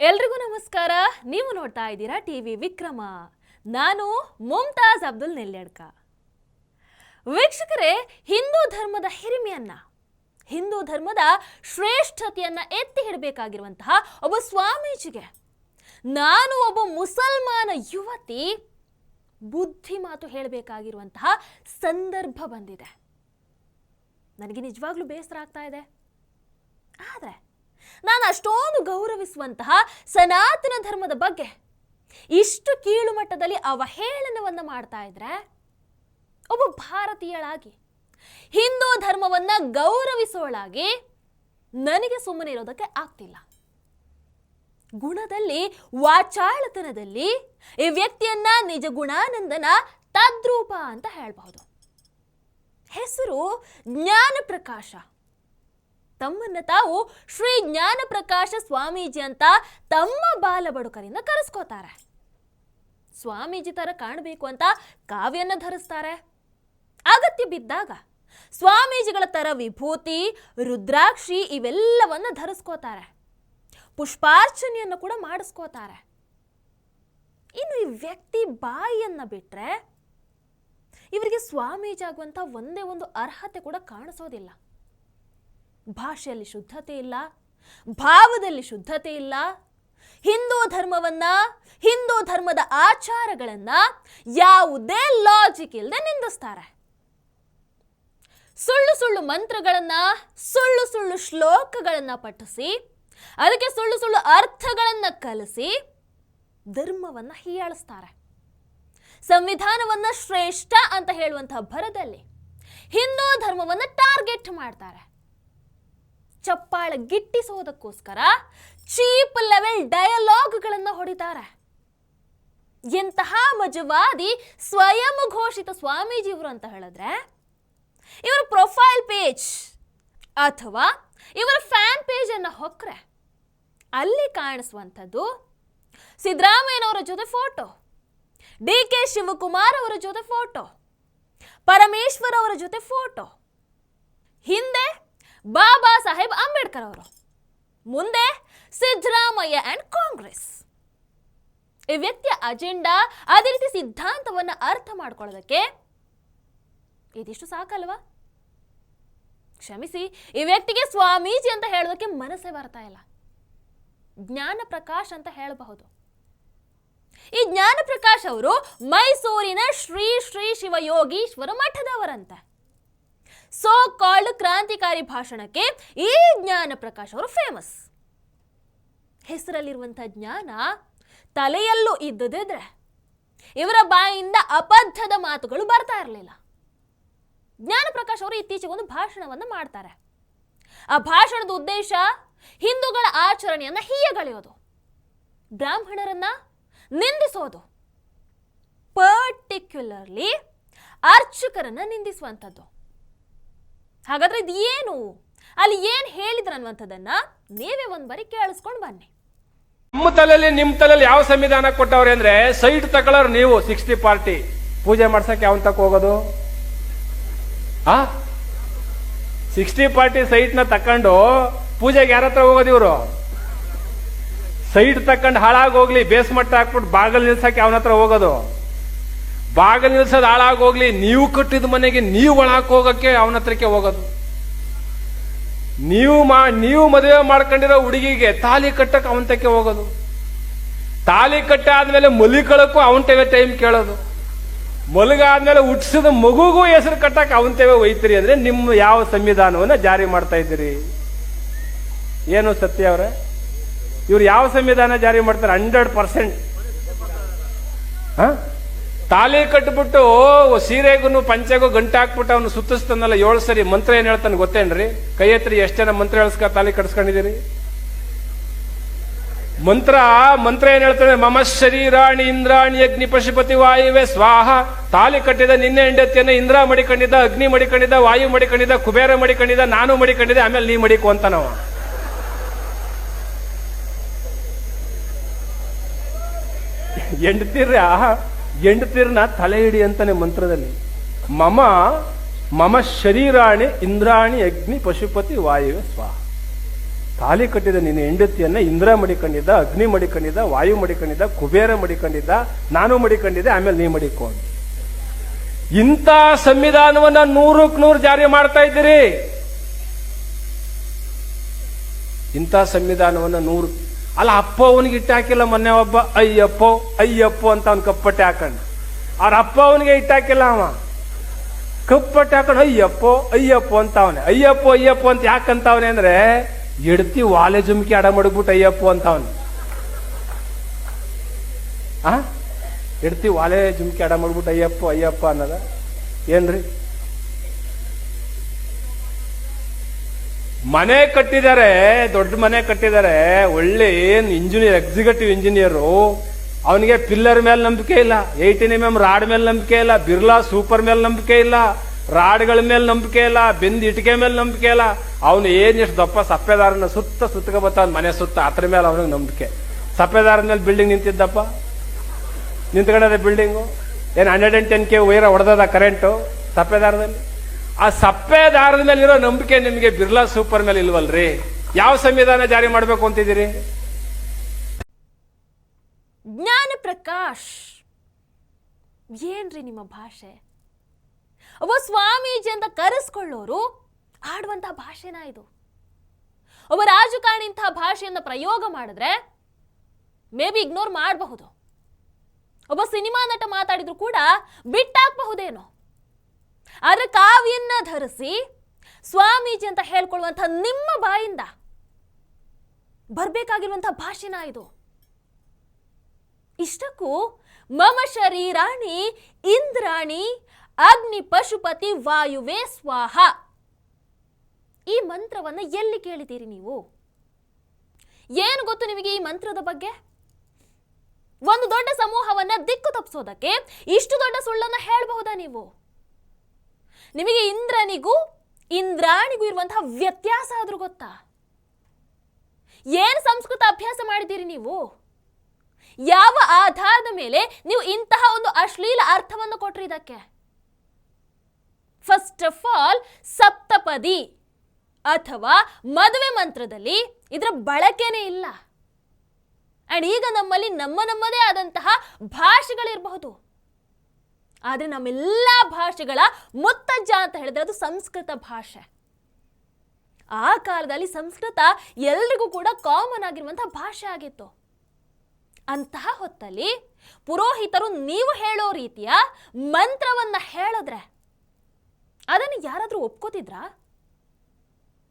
ಎಲ್ರಿಗೂ ನಮಸ್ಕಾರ. ನೀವು ನೋಡ್ತಾ ಇದ್ದೀರಾ ಟಿ ವಿ ವಿಕ್ರಮ. ನಾನು ಮುಮ್ತಾಜ್ ಅಬ್ದುಲ್ ನೆಲ್ಯಡ್ಕ. ವೀಕ್ಷಕರೇ, ಹಿಂದೂ ಧರ್ಮದ ಹಿರಿಮೆಯನ್ನ, ಹಿಂದೂ ಧರ್ಮದ ಶ್ರೇಷ್ಠತೆಯನ್ನ ಎತ್ತಿ ಹಿಡಬೇಕಾಗಿರುವಂತಹ ಒಬ್ಬ ಸ್ವಾಮೀಜಿಗೆ ನಾನು ಒಬ್ಬ ಮುಸಲ್ಮಾನ ಯುವತಿ ಬುದ್ಧಿ ಮಾತು ಹೇಳಬೇಕಾಗಿರುವಂತಹ ಸಂದರ್ಭ ಬಂದಿದೆ. ನನಗೆ ನಿಜವಾಗ್ಲೂ ಬೇಸರ ಆಗ್ತಾ ಇದೆ. ಆದರೆ ನಾನು ಅಷ್ಟೊಂದು ಗೌರವಿಸುವಂತಹ ಸನಾತನ ಧರ್ಮದ ಬಗ್ಗೆ ಇಷ್ಟು ಕೀಳು ಮಟ್ಟದಲ್ಲಿ ಅವಹೇಳನವನ್ನ ಮಾಡ್ತಾ ಇದ್ರೆ ಒಬ್ಬ ಭಾರತೀಯಳಾಗಿ, ಹಿಂದೂ ಧರ್ಮವನ್ನ ಗೌರವಿಸೋಳಾಗಿ ನನಗೆ ಸುಮ್ಮನೆ ಇರೋದಕ್ಕೆ ಆಗ್ತಿಲ್ಲ. ಗುಣದಲ್ಲಿ, ವಾಚಾಳತನದಲ್ಲಿ ಈ ವ್ಯಕ್ತಿಯನ್ನ ನಿಜ ಗುಣಾನಂದನ ತದ್ರೂಪ ಅಂತ ಹೇಳಬಹುದು. ಹೆಸರು ಜ್ಞಾನ ಪ್ರಕಾಶ ತಮ್ಮನ್ನ ತಾವು ಶ್ರೀ ಜ್ಞಾನ ಪ್ರಕಾಶ ಸ್ವಾಮೀಜಿ ಅಂತ ತಮ್ಮ ಬಾಲ ಬಡುಕರಿಂದ ಕರೆಸ್ಕೋತಾರೆ. ಸ್ವಾಮೀಜಿ ತರ ಕಾಣಬೇಕು ಅಂತ ಕಾವ್ಯನ ಧರಿಸ್ತಾರೆ. ಅಗತ್ಯ ಬಿದ್ದಾಗ ಸ್ವಾಮೀಜಿಗಳ ತರ ವಿಭೂತಿ, ರುದ್ರಾಕ್ಷಿ ಇವೆಲ್ಲವನ್ನ ಧರಿಸ್ಕೋತಾರೆ. ಪುಷ್ಪಾರ್ಚನೆಯನ್ನು ಕೂಡ ಮಾಡಿಸ್ಕೋತಾರೆ. ಇನ್ನು ಈ ವ್ಯಕ್ತಿ ಬಾಯಿಯನ್ನ ಬಿಟ್ಟರೆ ಇವರಿಗೆ ಸ್ವಾಮೀಜಿ ಆಗುವಂತ ಒಂದೇ ಒಂದು ಅರ್ಹತೆ ಕೂಡ ಕಾಣಿಸೋದಿಲ್ಲ. ಭಾಷೆಯಲ್ಲಿ ಶುದ್ಧತೆ ಇಲ್ಲ, ಭಾವದಲ್ಲಿ ಶುದ್ಧತೆ ಇಲ್ಲ. ಹಿಂದೂ ಧರ್ಮವನ್ನ, ಹಿಂದೂ ಧರ್ಮದ ಆಚಾರಗಳನ್ನ ಯಾವುದೇ ಲಾಜಿಕ್ ಇಲ್ಲದೆ ನಿಂದಿಸ್ತಾರೆ. ಸುಳ್ಳು ಸುಳ್ಳು ಮಂತ್ರಗಳನ್ನ, ಸುಳ್ಳು ಸುಳ್ಳು ಶ್ಲೋಕಗಳನ್ನ ಪಠಿಸಿ, ಅದಕ್ಕೆ ಸುಳ್ಳು ಸುಳ್ಳು ಅರ್ಥಗಳನ್ನ ಕಲಿಸಿ ಧರ್ಮವನ್ನ ಹೀಯಾಳಿಸ್ತಾರೆ. ಸಂವಿಧಾನವನ್ನ ಶ್ರೇಷ್ಠ ಅಂತ ಹೇಳುವಂತಹ ಭರದಲ್ಲಿ ಹಿಂದೂ ಧರ್ಮವನ್ನ ಟಾರ್ಗೆಟ್ ಮಾಡ್ತಾರೆ. ಚಪ್ಪಾಳ ಗಿಟ್ಟಿಸೋದಕ್ಕೋಸ್ಕರ ಚೀಪ್ ಲೆವೆಲ್ ಡಯಲಾಗ್ಗಳನ್ನು ಹೊಡಿತಾರೆ. ಎಂತಹ ಮಜವಾದಿ ಸ್ವಯಂ ಘೋಷಿತ ಸ್ವಾಮೀಜಿ ಇವರು ಅಂತ ಹೇಳಿದ್ರೆ, ಇವರ ಪ್ರೊಫೈಲ್ ಪೇಜ್ ಅಥವಾ ಇವರ ಫ್ಯಾನ್ ಪೇಜನ್ನು ಹೊಕ್ಕರೆ ಅಲ್ಲಿ ಕಾಣಿಸುವಂಥದ್ದು ಸಿದ್ದರಾಮಯ್ಯನವರ ಜೊತೆ ಫೋಟೋ ಡಿ ಕೆ ಶಿವಕುಮಾರ್ ಅವರ ಜೊತೆ ಫೋಟೋ, ಪರಮೇಶ್ವರ್ ಅವರ ಜೊತೆ ಫೋಟೋ. ಹಿಂದೆ ಬಾಬಾ ಸಾಹೇಬ್ ಅಂಬೇಡ್ಕರ್ ಅವರು. ಮುಂದೆ ಸಿದ್ದರಾಮಯ್ಯ ಅಂಡ್ ಕಾಂಗ್ರೆಸ್. ಈ ವ್ಯಕ್ತಿಯ ಅಜೆಂಡಾ ಅದೇ ರೀತಿ ಸಿದ್ಧಾಂತವನ್ನು ಅರ್ಥ ಮಾಡ್ಕೊಳ್ಳೋದಕ್ಕೆ ಇದಿಷ್ಟು ಸಾಕಲ್ವಾ? ಕ್ಷಮಿಸಿ, ಈ ವ್ಯಕ್ತಿಗೆ ಸ್ವಾಮೀಜಿ ಅಂತ ಹೇಳೋದಕ್ಕೆ ಮನಸ್ಸೇ ಬರ್ತಾ ಇಲ್ಲ. ಜ್ಞಾನ ಪ್ರಕಾಶ್ ಅಂತ ಹೇಳಬಹುದು. ಈ ಜ್ಞಾನ ಪ್ರಕಾಶ್ ಅವರು ಮೈಸೂರಿನ ಶ್ರೀ ಶ್ರೀ ಶಿವಯೋಗೀಶ್ವರ ಮಠದವರಂತೆ. ಸೋ ಕಾಲ್ಡ್ ಕ್ರಾಂತಿಕಾರಿ ಭಾಷಣಕ್ಕೆ ಈ ಜ್ಞಾನ ಪ್ರಕಾಶ್ ಅವರು ಫೇಮಸ್ ಹೆಸರಲ್ಲಿರುವಂಥ ಜ್ಞಾನ ತಲೆಯಲ್ಲೂ ಇದ್ದದಿದ್ರೆ ಇವರ ಬಾಯಿಂದ ಅಬದ್ಧದ ಮಾತುಗಳು ಬರ್ತಾ ಇರಲಿಲ್ಲ. ಜ್ಞಾನ ಪ್ರಕಾಶ್ ಅವರು ಇತ್ತೀಚೆಗೆ ಒಂದು ಭಾಷಣವನ್ನು ಮಾಡ್ತಾರೆ. ಆ ಭಾಷಣದ ಉದ್ದೇಶ ಹಿಂದೂಗಳ ಆಚರಣೆಯನ್ನ ಹೀಯಗಳೆಯೋದು ಬ್ರಾಹ್ಮಣರನ್ನ ನಿಂದಿಸೋದು. ಪರ್ಟಿಕ್ಯುಲರ್ಲಿ ಅರ್ಚಕರನ್ನ ನಿಂದಿಸುವಂಥದ್ದು. ಹಾಗಾದ್ರೆ ಇದು ಏನು? ಅಲ್ಲಿ ಏನ್ ಹೇಳಿದ್ರು ಅನ್ನುವಂಥದ್ದನ್ನ ನೀವೇ ಒಂದ್ ಬಾರಿ ಕೇಳಿಸ್ಕೊಂಡು ಬನ್ನಿ. ನಮ್ಮ ತಲೆಯಲ್ಲಿ, ನಿಮ್ ತಲೆಯಲ್ಲಿ ಯಾವ ಸಂವಿಧಾನ ಕೊಟ್ಟವ್ರೆ ಅಂದ್ರೆ ಸೈಟ್ ತಗೊಳ್ಳೋರು ನೀವು, ಸಿಕ್ಸ್ಟಿ ಪಾರ್ಟಿ. ಪೂಜೆ ಮಾಡ್ಸಕ್ಕೆ ಯಾವನ್ ತಕ್ಕ ಹೋಗೋದು? ಆ? ಸಿಕ್ಸ್ಟಿ ಪಾರ್ಟಿ ಸೈಟ್ನ ತಕೊಂಡು ಪೂಜೆಗೆ ಯಾರ ಹತ್ರ ಹೋಗೋದು ಇವರು? ಸೈಟ್ ತಕೊಂಡು ಹಾಳಾಗಿ ಹೋಗ್ಲಿ ಬೇಸ್ಮಟ್ಟ ಹಾಕ್ಬಿಟ್ಟು ಬಾಗಲ್ ನಿಲ್ಸಕ್ಕೆ ಅವನ ಹತ್ರ ಹೋಗೋದು? ಬಾಗಿಲು ನಿಲ್ಸೋದು ಹಾಳಾಗೋಗ್ಲಿ, ನೀವು ಕಟ್ಟಿದ ಮನೆಗೆ ನೀವು ಒಳಕ್ ಹೋಗಕ್ಕೆ ಅವನ ಹತ್ರಕ್ಕೆ ಹೋಗೋದು. ನೀವು ಮಾ, ನೀವು ಮದುವೆ ಮಾಡ್ಕೊಂಡಿರೋ ಹುಡುಗಿಗೆ ತಾಲಿ ಕಟ್ಟಕ್ಕೆ ಅವನತಕ್ಕೆ ಹೋಗೋದು. ತಾಲಿ ಕಟ್ಟ ಆದ್ಮೇಲೆ ಮಲಿಕಳಕ್ಕೂ ಅವನತೇವೆ ಟೈಮ್ ಕೇಳೋದು. ಮಲಗಾದ್ಮೇಲೆ ಹುಟ್ಟಿಸಿದ ಮಗುಗೂ ಹೆಸರು ಕಟ್ಟಕ್ಕೆ ಅವನತೇವೆ ಒಯ್ತೀರಿ ಅಂದ್ರೆ ನಿಮ್ಮ ಯಾವ ಸಂವಿಧಾನವನ್ನ ಜಾರಿ ಮಾಡ್ತಾ ಇದ್ದೀರಿ? ಏನು ಸತ್ಯ ಅವರ? ಇವ್ರು ಯಾವ ಸಂವಿಧಾನ ಜಾರಿ ಮಾಡ್ತಾರೆ? Hundred percent. ತಾಲಿ ಕಟ್ಬಿಟ್ಟು ಸೀರೆಗೂ ಪಂಚೆಗೂ ಗಂಟೆ ಹಾಕ್ಬಿಟ್ಟು ಅವನು ಸುತ್ತಿಸ್ತಾನಲ್ಲ ಏಳು ಸರಿ ಮಂತ್ರ ಏನ್ ಹೇಳ್ತಾನೆ ಗೊತ್ತೇನ್ರಿ? ಕೈ ಎತ್ತರಿ ಎಷ್ಟು ಜನ ಮಂತ್ರ ಹೇಳ್ಸ್ಕ ತಾಲಿ ಕಟ್ಸ್ಕೊಂಡಿದ್ದೀರಿ? ಮಂತ್ರ ಮಂತ್ರ ಏನ್ ಹೇಳ್ತಾನೆ? ಮಮ ಶರೀರಾಣಿ ಇಂದ್ರಾಣಿ ಅಗ್ನಿ ಪಶುಪತಿ ವಾಯುವೆ, ಸ್ವಾಹ. ತಾಲಿ ಕಟ್ಟಿದ ನಿನ್ನೆ ಹೆಂಡತಿಯನ್ನು ಇಂದ್ರ ಮಡಿಕೊಂಡಿದ್ದ, ಅಗ್ನಿ ಮಡಿಕೊಂಡಿದ್ದ, ವಾಯು ಮಡಿಕೊಂಡಿದ್ದ, ಕುಬೇರ ಮಡಿಕೊಂಡಿದ್ದ, ನಾನು ಮಡಿಕೊಂಡಿದ್ದೆ, ಆಮೇಲೆ ನೀ ಮಡಿಕು ಅಂತ ನಾವು ಎಂಡ್ತೀರ ಎಂಡ್ತೀರ್ನ ತಲೆ ಹಿಡಿ ಅಂತಾನೆ ಮಂತ್ರದಲ್ಲಿ. ಮಮ ಮಮ ಶರೀರಾಣಿ ಇಂದ್ರಾಣಿ ಅಗ್ನಿ ಪಶುಪತಿ ವಾಯುವೆ ಸ್ವಾಹ. ತಾಲಿ ಕಟ್ಟಿದ ನಿನ್ನ ಹೆಂಡತಿಯನ್ನ ಇಂದ್ರ ಮಡಿಕೊಂಡಿದ್ದ, ಅಗ್ನಿ ಮಡಿಕೊಂಡಿದ್ದ, ವಾಯು ಮಡಿಕೊಂಡಿದ್ದ, ಕುಬೇರ ಮಡಿಕೊಂಡಿದ್ದ, ನಾನು ಮಡಿಕೊಂಡಿದ್ದೆ, ಆಮೇಲೆ ನೀ ಮಡಿಕೊಂಡು. ಇಂಥ ಸಂವಿಧಾನವನ್ನ ನೂರಕ್ಕೆ ನೂರು ಜಾರಿ ಮಾಡ್ತಾ ಇದ್ದೀರಿ. ಇಂಥ ಸಂವಿಧಾನವನ್ನ ನೂರು ಅಲ್ಲ, ಅಪ್ಪ ಅವನಿಗೆ ಇಟ್ಟು ಹಾಕಿಲ್ಲ, ಮೊನ್ನೆ ಒಬ್ಬ, ಅಯ್ಯಪ್ಪ ಅಯ್ಯಪ್ಪ ಅಂತ ಅವ್ನು ಕಪ್ಪಟ್ಟೆ ಹಾಕೊಂಡು. ಅವ್ರ ಅಪ್ಪ ಅವನಿಗೆ ಇಟ್ಟು ಹಾಕಿಲ್ಲ ಅವ. ಕಪ್ಪಟ್ಟೆ ಹಾಕೊಂಡು, ಅಯ್ಯಪ್ಪೋ, ಅಯ್ಯಪ್ಪ ಅಂತ ಅವನೆ. ಅಯ್ಯಪ್ಪ, ಅಯ್ಯಪ್ಪೋ ಅಂತ ಯಾಕಂತವನೆ ಅಂದ್ರೆ, ಎಡ್ತಿ ವಾಲೆ ಜುಮ್ಕಿ ಅಡ ಮಡಗ್ಬಿಟ್ಟು ಅಯ್ಯಪ್ಪ ಅಂತ ಅವನು. ಆ? ಎಡ್ತಿ ವಾಲೆ ಜುಮ್ಕಿ ಅಡ ಮಾಡ್ಬಿಟ್ಟು ಅಯ್ಯಪ್ಪ ಅಯ್ಯಪ್ಪ ಅನ್ನದ? ಏನ್ರಿ? ಮನೆ ಕಟ್ಟಿದ್ದಾರೆ, ದೊಡ್ಡ ಮನೆ ಕಟ್ಟಿದ್ದಾರೆ, ಒಳ್ಳೆ ಏನು ಇಂಜಿನಿಯರ್ ಎಕ್ಸಿಕ್ಯೂಟಿವ್ ಇಂಜಿನಿಯರು ಅವನಿಗೆ ಪಿಲ್ಲರ್ ಮೇಲೆ ನಂಬಿಕೆ ಇಲ್ಲ ಏಯ್ಟೀನ್ ಎಂ ಎಂ ರಾಡ್ ಮೇಲೆ ನಂಬಿಕೆ ಇಲ್ಲ, ಬಿರ್ಲಾ ಸೂಪರ್ ಮೇಲೆ ನಂಬಿಕೆ ಇಲ್ಲ, ರಾಡ್ಗಳ ಮೇಲೆ ನಂಬಿಕೆ ಇಲ್ಲ, ಬೆಂದ್ ಇಟಿಕೆ ಮೇಲೆ ನಂಬಿಕೆ ಇಲ್ಲ. ಅವನು ಏನ್ ಎಷ್ಟು ದಪ್ಪ ಸಪ್ಪೆದಾರನ ಸುತ್ತ ಸುತ್ತಕ ಬರ್ತಾವ ಮನೆ ಸುತ್ತ, ಅದ್ರ ಮೇಲೆ ಅವನಿಗೆ ನಂಬಿಕೆ. ಸಪ್ಪೆದಾರನ ಮೇಲೆ ಬಿಲ್ಡಿಂಗ್ ನಿಂತಿದ್ದಪ್ಪ? ನಿಂತ್ಕೊಂಡಿದೆ ಬಿಲ್ಡಿಂಗು ಏನು ಹಂಡ್ರೆಡ್ ಅಂಡ್ ಟೆನ್ ಕೆ ವೈರ ಹೊಡೆದದ ಕರೆಂಟು ಸಪ್ಪೆದಾರದಲ್ಲಿ? ಆ ಸಪ್ಪೆದಾರದ ಮೇಲೆ ಇರೋ ನಂಬಿಕೆ ನಿಮಗೆ ಬಿರ್ಲಾ ಸೂಪರ್ ಮೇಲೆ ಇಲ್ವಲ್ರಿ ಯಾವ ಸಂವಿಧಾನ ಜಾರಿ ಮಾಡಬೇಕು ಅಂತಿದ್ದೀರಿ? ಜ್ಞಾನ ಪ್ರಕಾಶ್. ಏನ್ರಿ ನಿಮ್ಮ ಭಾಷೆ? ಒಬ್ಬ ಸ್ವಾಮೀಜಿ ಅಂತ ಕರೆಸ್ಕೊಳ್ಳೋರು ಆಡುವಂತ ಭಾಷೆನ ಇದು? ಒಬ್ಬ ರಾಜಕಾರಣಿ ಇಂತಹ ಭಾಷೆಯನ್ನು ಪ್ರಯೋಗ ಮಾಡಿದ್ರೆ ಮೇ ಬಿ ಇಗ್ನೋರ್ ಮಾಡಬಹುದು. ಒಬ್ಬ ಸಿನಿಮಾ ನಟ ಮಾತಾಡಿದ್ರು ಕೂಡ ಬಿಟ್ಟಾಕಬಹುದೇನೋ? ಆದ್ರೆ ಕಾವಿಯನ್ನ ಧರಿಸಿ ಸ್ವಾಮೀಜಿ ಅಂತ ಹೇಳ್ಕೊಳ್ಳುವಂಥ ನಿಮ್ಮ ಬಾಯಿಂದ ಬರಬೇಕಾಗಿರುವಂಥ ಭಾಷೆನ ಇದು. ಇಷ್ಟಕ್ಕೂ ಮಮ ಶರೀರಾಣಿ, ಇಂದ್ರಾಣಿ, ಅಗ್ನಿ ಪಶುಪತಿ, ವಾಯುವೇ ಸ್ವಾಹ. ಈ ಮಂತ್ರವನ್ನ ಎಲ್ಲಿ ಕೇಳಿದ್ದೀರಿ ನೀವು? ಏನು ಗೊತ್ತು ನಿಮಗೆ ಈ ಮಂತ್ರದ ಬಗ್ಗೆ? ಒಂದು ದೊಡ್ಡ ಸಮೂಹವನ್ನ ದಿಕ್ಕು ತಪ್ಪಿಸೋದಕ್ಕೆ ಇಷ್ಟು ದೊಡ್ಡ ಸುಳ್ಳನ್ನ ಹೇಳಬಹುದಾ ನೀವು? ನಿಮಗೆ ಇಂದ್ರನಿಗೂ ಇಂದ್ರಾಣಿಗೂ ಇರುವಂತಹ ವ್ಯತ್ಯಾಸ ಆದರೂ ಗೊತ್ತಾ? ಏನು ಸಂಸ್ಕೃತ ಅಭ್ಯಾಸ ಮಾಡಿದ್ದೀರಿ ನೀವು? ಯಾವ ಆಧಾರದ ಮೇಲೆ ನೀವು ಇಂತಹ ಒಂದು ಅಶ್ಲೀಲ ಅರ್ಥವನ್ನು ಕೊಟ್ರಿ ಇದಕ್ಕೆ? ಫಸ್ಟ್ ಆಫ್ ಆಲ್ ಸಪ್ತಪದಿ ಅಥವಾ ಮದುವೆ ಮಂತ್ರದಲ್ಲಿ ಇದರ ಬಳಕೆನೇ ಇಲ್ಲ. ಅಂಡ್ ಈಗ ನಮ್ಮಲ್ಲಿ ನಮ್ಮ ನಮ್ಮದೇ ಆದಂತಹ ಭಾಷೆಗಳಿರಬಹುದು. ಆದರೆ ನಮ್ಮೆಲ್ಲ ಭಾಷೆಗಳ ಮುತ್ತಜ್ಜ ಅಂತ ಹೇಳಿದ್ರೆ ಅದು ಸಂಸ್ಕೃತ ಭಾಷೆ. ಆ ಕಾಲದಲ್ಲಿ ಸಂಸ್ಕೃತ ಎಲ್ರಿಗೂ ಕೂಡ ಕಾಮನ್ ಆಗಿರುವಂತಹ ಭಾಷೆ ಆಗಿತ್ತು. ಅಂತಹ ಹೊತ್ತಲ್ಲಿ ಪುರೋಹಿತರು ನೀವು ಹೇಳೋ ರೀತಿಯ ಮಂತ್ರವನ್ನ ಹೇಳಿದ್ರೆ ಅದನ್ನು ಯಾರಾದರೂ ಒಪ್ಕೋತಿದ್ರಾ?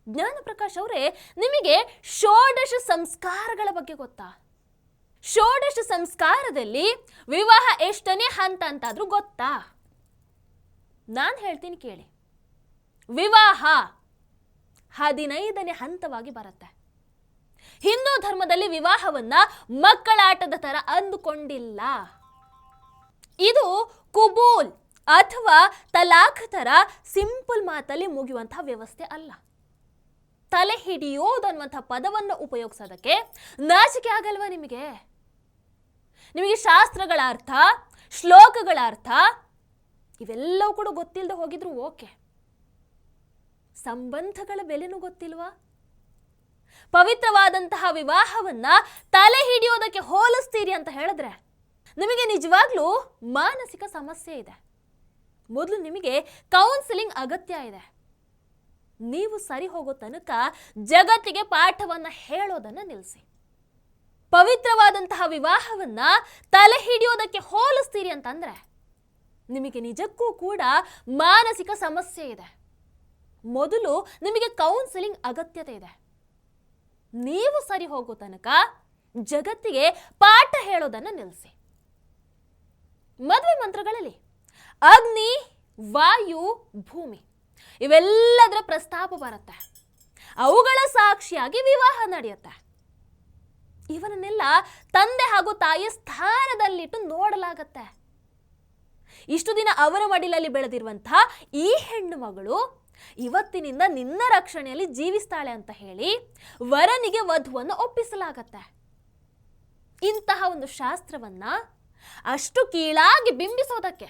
ಜ್ಞಾನ ಪ್ರಕಾಶ್ ಅವರೇ, ನಿಮಗೆ ಷೋಡಶ ಸಂಸ್ಕಾರಗಳ ಬಗ್ಗೆ ಗೊತ್ತಾ? ಷೋಡಶ ಸಂಸ್ಕಾರದಲ್ಲಿ ವಿವಾಹ ಎಷ್ಟನೇ ಹಂತ ಅಂತಾದ್ರೂ ಗೊತ್ತಾ? ನಾನು ಹೇಳ್ತೀನಿ ಕೇಳಿ. ವಿವಾಹ ಹದಿನೈದನೇ ಹಂತವಾಗಿ ಬರುತ್ತೆ. ಹಿಂದೂ ಧರ್ಮದಲ್ಲಿ ವಿವಾಹವನ್ನ ಮಕ್ಕಳಾಟದ ತರ ಅಂದುಕೊಂಡಿಲ್ಲ. ಇದು ಕುಬೂಲ್ ಅಥವಾ ತಲಾಖ್ ತರ ಸಿಂಪಲ್ ಮಾತಲ್ಲಿ ಮುಗಿಯುವಂತಹ ವ್ಯವಸ್ಥೆ ಅಲ್ಲ. ತಲೆ ಹಿಡಿಯೋದು ಅನ್ನುವಂಥ ಪದವನ್ನು ಉಪಯೋಗಿಸೋದಕ್ಕೆ ನಾಚಿಕೆ ಆಗಲ್ವಾ ನಿಮಗೆ? ನಿಮಗೆ ಶಾಸ್ತ್ರಗಳ ಅರ್ಥ, ಶ್ಲೋಕಗಳ ಅರ್ಥ, ಇವೆಲ್ಲವೂ ಕೂಡ ಗೊತ್ತಿಲ್ಲದೆ ಹೋಗಿದ್ರು ಓಕೆ. ಸಂಬಂಧಗಳ ಬೆಲೆನೂ ಗೊತ್ತಿಲ್ವಾ? ಪವಿತ್ರವಾದಂತಹ ವಿವಾಹವನ್ನ ತಲೆ ಹಿಡಿಯೋದಕ್ಕೆ ಹೋಲಿಸ್ತೀರಿ ಅಂತ ಹೇಳಿದ್ರೆ, ನಿಮಗೆ ನಿಜವಾಗ್ಲೂ ಮಾನಸಿಕ ಸಮಸ್ಯೆ ಇದೆ. ಮೊದಲು ನಿಮಗೆ ಕೌನ್ಸಿಲಿಂಗ್ ಅಗತ್ಯ ಇದೆ. ನೀವು ಸರಿ ಹೋಗೋ ತನಕ ಜಗತ್ತಿಗೆ ಪಾಠವನ್ನ ಹೇಳೋದನ್ನ ನಿಲ್ಲಿಸಿ ಪವಿತ್ರವಾದಂತಹ ವಿವಾಹವನ್ನ ತಲೆ ಹಿಡಿಯೋದಕ್ಕೆ ಹೋಲಿಸ್ತೀರಿ ಅಂತಂದ್ರೆ ನಿಮಗೆ ನಿಜಕ್ಕೂ ಕೂಡ ಮಾನಸಿಕ ಸಮಸ್ಯೆ ಇದೆ. ಮೊದಲು ನಿಮಗೆ ಕೌನ್ಸಿಲಿಂಗ್ ಅಗತ್ಯತೆ ಇದೆ. ನೀವು ಸರಿ ಹೋಗೋ ತನಕ ಜಗತ್ತಿಗೆ ಪಾಠ ಹೇಳೋದನ್ನು ನಿಲ್ಲಿಸಿ ಮದುವೆ ಮಂತ್ರಗಳಲ್ಲಿ ಅಗ್ನಿ, ವಾಯು, ಭೂಮಿ ಇವೆಲ್ಲದರ ಪ್ರಸ್ತಾಪ ಬರುತ್ತೆ. ಅವುಗಳ ಸಾಕ್ಷಿಯಾಗಿ ವಿವಾಹ ನಡೆಯುತ್ತೆ. ಇವನನ್ನೆಲ್ಲ ತಂದೆ ಹಾಗೂ ತಾಯಿಯ ಸ್ಥಾನದಲ್ಲಿಟ್ಟು ನೋಡಲಾಗತ್ತೆ. ಇಷ್ಟು ದಿನ ಅವರ ಮಡಿಲಲ್ಲಿ ಬೆಳೆದಿರುವಂತಹ ಈ ಹೆಣ್ಣು ಮಗಳು ಇವತ್ತಿನಿಂದ ನಿನ್ನ ರಕ್ಷಣೆಯಲ್ಲಿ ಜೀವಿಸ್ತಾಳೆ ಅಂತ ಹೇಳಿ ವರನಿಗೆ ವಧುವನ್ನು ಒಪ್ಪಿಸಲಾಗತ್ತೆ. ಇಂತಹ ಒಂದು ಶಾಸ್ತ್ರವನ್ನ ಅಷ್ಟು ಕೀಳಾಗಿ ಬಿಂಬಿಸೋದಕ್ಕೆ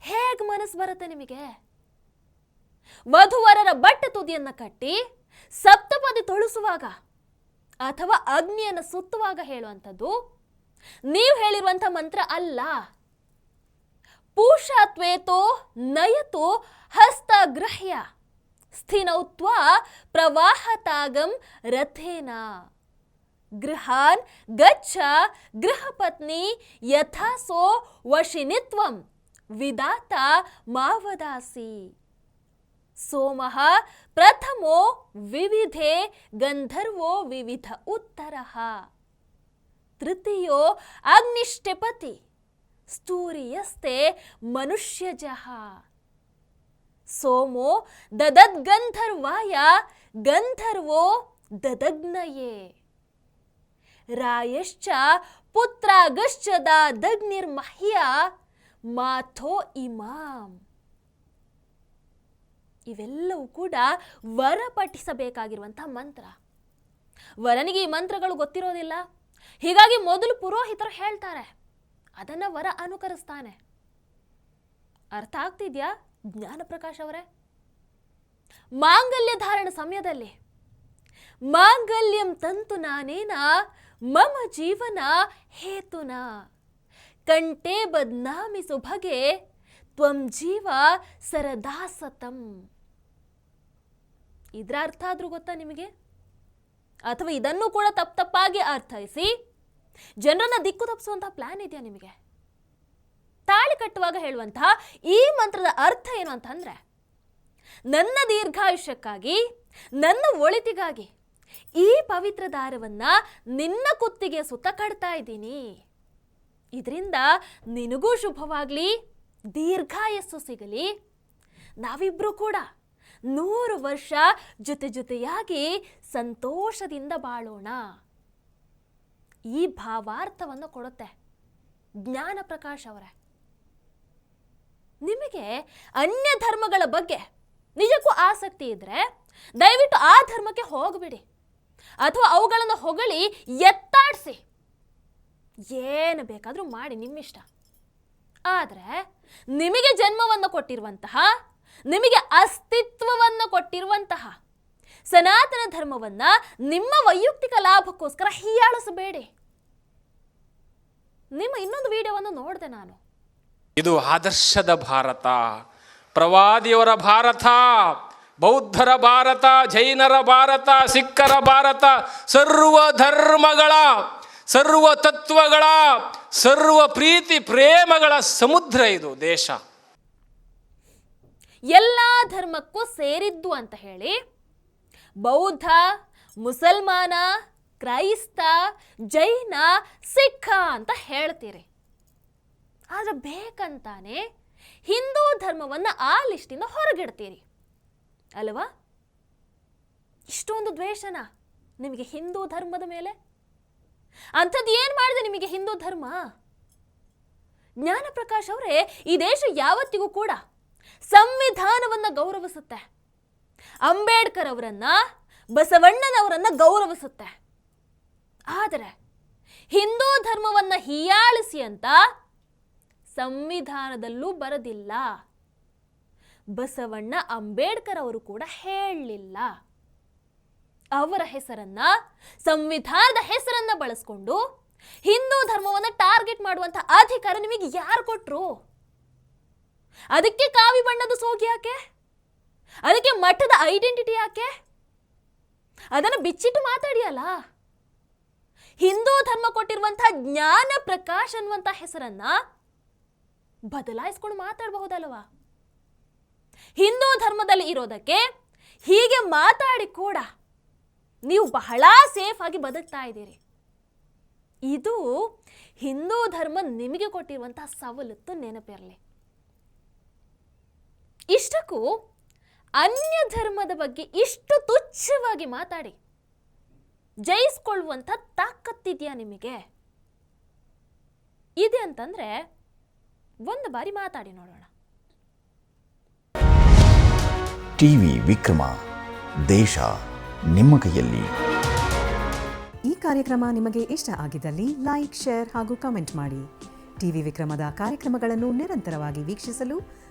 ಹೇಗೆ ಮನಸ್ಸು ಬರುತ್ತೆ ನಿಮಗೆ? ವಧುವರರ ಬಟ್ಟೆ ತುದಿಯನ್ನ ಕಟ್ಟಿ ಸಪ್ತಪದಿ ತೊಳಸುವಾಗ ಅಥವಾ ಅಗ್ನಿಯನ್ನು ಸುತ್ತುವಾಗ ಹೇಳುವಂಥದ್ದು? ನೀವು ಹೇಳಿರುವಂಥ ಮಂತ್ರ ಅಲ್ಲ. ಪೂಷಾತ್ವೇತೋ ನಯತೋ ಹಸ್ತಗ್ರಹ್ಯ ಸ್ಥಿನೌತ್ವ ಪ್ರವಾಹತಾಗಂ ರಥೇನ. ಗೃಹಾನ್ ಗಚ್ಚ ಗೃಹಪತ್ನಿ ಯಥಾಸೋ ವಶಿನಿತ್ವಂ ವಿದಾತ ಮಾವದಾಸಿ. ಸೋಮಃ ಪ್ರಥಮೋ ವಿವಿಧೆ ಗಂಧರ್ವೋ ವಿವಿಧ ಉತ್ತರಃ. ತೃತೀಯೋ ಅಗ್ನಿಷ್ಟಪತಿ ಸ್ತೂರಿಯಸ್ತೆ ಮನುಷ್ಯಜಃ. ಸೋಮೋ ದದದ್ಗಂಧರ್ವಾಯ ಗಂಧರ್ವೋ ದದಗ್ನಯೇ. ರಾಯಶ್ಚ ಪುತ್ರಾಗಶ್ಚ ದಗ್ನಿರ್ಮಹ್ಯ ಮಾಥೋ ಇಮಾಂ. ಇವೆಲ್ಲವೂ ಕೂಡ ವರ ಪಠಿಸಬೇಕಾಗಿರುವಂಥ ಮಂತ್ರ. ವರನಿಗೆ ಈ ಮಂತ್ರಗಳು ಗೊತ್ತಿರೋದಿಲ್ಲ. ಹೀಗಾಗಿ ಮೊದಲು ಪುರೋಹಿತರು ಹೇಳ್ತಾರೆ, ಅದನ್ನು ವರ ಅನುಕರಿಸ್ತಾನೆ. ಅರ್ಥ ಆಗ್ತಿದ್ಯಾ ಜ್ಞಾನ ಪ್ರಕಾಶ್ ಅವರೇ? ಮಾಂಗಲ್ಯ ಧಾರಣ ಸಮಯದಲ್ಲಿ, ಮಾಂಗಲ್ಯಂ ತಂತು ನಾನೇನ, ಮಮ ಜೀವನ ಹೇತುನ. ಕಂಟೆ ಬದ್ನಾಮಿಸು ಬಗೆ ತ್ವಂ ಜೀವ ಸರದಾಸತಂ. ಇದ್ರ ಅರ್ಥ ಆದರೂ ಗೊತ್ತಾ ನಿಮಗೆ? ಅಥವಾ ಇದನ್ನು ಕೂಡ ತಪ್ಪು ತಪ್ಪಾಗಿ ಅರ್ಥೈಸಿ? ಜನರನ್ನ ದಿಕ್ಕು ತಪ್ಪಿಸುವಂತಹ ಪ್ಲಾನ್ ಇದೆಯಾ ನಿಮಗೆ? ತಾಳಿ ಕಟ್ಟುವಾಗ ಹೇಳುವಂತಹ ಈ ಮಂತ್ರದ ಅರ್ಥ ಏನು ಅಂತಂದ್ರೆ, ನನ್ನ ದೀರ್ಘಾಯುಷ್ಯಕ್ಕಾಗಿ, ನನ್ನ ಒಳಿತಿಗಾಗಿ ಈ ಪವಿತ್ರ ದಾರವನ್ನು ನಿನ್ನ ಕುತ್ತಿಗೆ ಸುತ್ತ ಕಟ್ತಾ ಇದ್ದೀನಿ. ಇದರಿಂದ ನಿನಗೂ ಶುಭವಾಗಲಿ, ದೀರ್ಘಾಯಸ್ಸು ಸಿಗಲಿ. ನಾವಿಬ್ಬರೂ ಕೂಡ ನೂರು ವರ್ಷ ಜೊತೆ ಜೊತೆಯಾಗಿ ಸಂತೋಷದಿಂದ ಬಾಳೋಣ. ಈ ಭಾವಾರ್ಥವನ್ನು ಕೊಡುತ್ತೆ ಜ್ಞಾನ ಪ್ರಕಾಶ್ ಅವರೇ. ನಿಮಗೆ ಅನ್ಯ ಧರ್ಮಗಳ ಬಗ್ಗೆ ನಿಜಕ್ಕೂ ಆಸಕ್ತಿ ಇದ್ರೆ ದಯವಿಟ್ಟು ಆ ಧರ್ಮಕ್ಕೆ ಹೋಗ್ಬಿಡಿ. ಅಥವಾ ಅವುಗಳನ್ನು ಹೊಗಳಿ ಎತ್ತಾಡಿಸಿ. ಏನು ಬೇಕಾದರೂ ಮಾಡಿ ನಿಮ್ಮಿಷ್ಟ. ಆದರೆ ನಿಮಗೆ ಜನ್ಮವನ್ನು ಕೊಟ್ಟಿರುವಂತಹ ನಿಮಗೆ ಅಸ್ತಿತ್ವವನ್ನು ಕೊಟ್ಟಿರುವಂತಹ ಸನಾತನ ಧರ್ಮವನ್ನ ನಿಮ್ಮ ವೈಯಕ್ತಿಕ ಲಾಭಕ್ಕೋಸ್ಕರ ಹೀಯಾಳಿಸಬೇಡಿ. ನಿಮ್ಮ ಇನ್ನೊಂದು ವಿಡಿಯೋವನ್ನು ನೋಡಿದೆ ನಾನು. ಇದು ಆದರ್ಶದ ಭಾರತ, ಪ್ರವಾದಿಯವರ ಭಾರತ, ಬೌದ್ಧರ ಭಾರತ, ಜೈನರ ಭಾರತ, ಸಿಖ್ಖರ ಭಾರತ, ಸರ್ವ ಧರ್ಮಗಳ, ಸರ್ವ ತತ್ವಗಳ, ಸರ್ವ ಪ್ರೀತಿ ಪ್ರೇಮಗಳ ಸಮುದ್ರ ಇದು ದೇಶ. ಎಲ್ಲ ಧರ್ಮಕ್ಕೂ ಸೇರಿದ್ದು ಅಂತ ಹೇಳಿ ಬೌದ್ಧ, ಮುಸಲ್ಮಾನ, ಕ್ರೈಸ್ತ, ಜೈನ, ಸಿಖ ಅಂತ ಹೇಳ್ತೀರಿ. ಆದರೆ ಬೇಕಂತಾನೆ ಹಿಂದೂ ಧರ್ಮವನ್ನು ಆ ಲಿಸ್ಟಿಂದ ಹೊರಗಿಡ್ತೀರಿ. ಅಲ್ವಾ? ಇಷ್ಟೊಂದು ದ್ವೇಷನ ನಿಮಗೆ ಹಿಂದೂ ಧರ್ಮದ ಮೇಲೆ? ಅಂಥದ್ದು ಏನು ಮಾಡಿದೆ ನಿಮಗೆ ಹಿಂದೂ ಧರ್ಮ? ಜ್ಞಾನ ಪ್ರಕಾಶ್ ಅವರೇ, ಈ ದೇಶ ಯಾವತ್ತಿಗೂ ಕೂಡ ಸಂವಿಧಾನವನ್ನ ಗೌರವಿಸುತ್ತೆ. ಅಂಬೇಡ್ಕರ್ ಅವರನ್ನ, ಬಸವಣ್ಣನವರನ್ನ ಗೌರವಿಸುತ್ತೆ. ಆದರೆ ಹಿಂದೂ ಧರ್ಮವನ್ನ ಹೀಯಾಳಿಸಿ ಅಂತ ಸಂವಿಧಾನದಲ್ಲೂ ಬರದಿಲ್ಲ. ಬಸವಣ್ಣ ಅಂಬೇಡ್ಕರ್ ಅವರು ಕೂಡ ಹೇಳಲಿಲ್ಲ. ಅವರ ಹೆಸರನ್ನ, ಸಂವಿಧಾನದ ಹೆಸರನ್ನ ಬಳಸ್ಕೊಂಡು ಹಿಂದೂ ಧರ್ಮವನ್ನ ಟಾರ್ಗೆಟ್ ಮಾಡುವಂತ ಅಧಿಕಾರ ನಿಮಗೆ ಯಾರು ಕೊಟ್ರು? ಅದಕ್ಕೆ ಕಾವಿ ಬಣ್ಣದ ಸೋಗಿ ಯಾಕೆ? ಅದಕ್ಕೆ ಮಠದ ಐಡೆಂಟಿಟಿ ಯಾಕೆ? ಅದನ್ನು ಬಿಚ್ಚಿಟ್ಟು ಮಾತಾಡಿಯಲ್ಲ? ಹಿಂದೂ ಧರ್ಮ ಕೊಟ್ಟಿರುವಂತಹ ಜ್ಞಾನ ಪ್ರಕಾಶ್ ಅನ್ನುವಂಥ ಹೆಸರನ್ನ ಬದಲಾಯಿಸ್ಕೊಂಡು ಮಾತಾಡಬಹುದಲ್ವಾ? ಹಿಂದೂ ಧರ್ಮದಲ್ಲಿ ಇರೋದಕ್ಕೆ ಹೀಗೆ ಮಾತಾಡಿ ಕೂಡ ನೀವು ಬಹಳ ಸೇಫ್ ಆಗಿ ಬದುಕ್ತಾ ಇದ್ದೀರಿ. ಇದು ಹಿಂದೂ ಧರ್ಮ ನಿಮಗೆ ಕೊಟ್ಟಿರುವಂತಹ ಸವಲತ್ತು ನೆನಪಿರಲಿ. ಇಷ್ಟಕ್ಕೂ ಅನ್ಯ ಧರ್ಮದ ಬಗ್ಗೆ ಇಷ್ಟು ತುಚ್ಛವಾಗಿ ಮಾತಾಡಿ. ಜಯಿಸ್ಕೊಳ್ಳುವಂಥ ತಾಕತ್ತಿದೆಯಾ ನಿಮಗೆ? ಇದೆ ಅಂತಂದರೆ ಒಂದು ಬಾರಿ ಮಾತಾಡಿ ನೋಡೋಣ. ಟಿವಿ ವಿಕ್ರಮ ದೇಶ ನಿಮ್ಮ ಕೈಯಲ್ಲಿ. ಈ ಕಾರ್ಯಕ್ರಮ ನಿಮಗೆ ಇಷ್ಟ ಆಗಿದ್ದಲ್ಲಿ ಲೈಕ್ ಶೇರ್ ಹಾಗೂ ಕಮೆಂಟ್ ಮಾಡಿ. ಟಿವಿ ವಿಕ್ರಮದ ಕಾರ್ಯಕ್ರಮಗಳನ್ನು ನಿರಂತರವಾಗಿ ವೀಕ್ಷಿಸಲು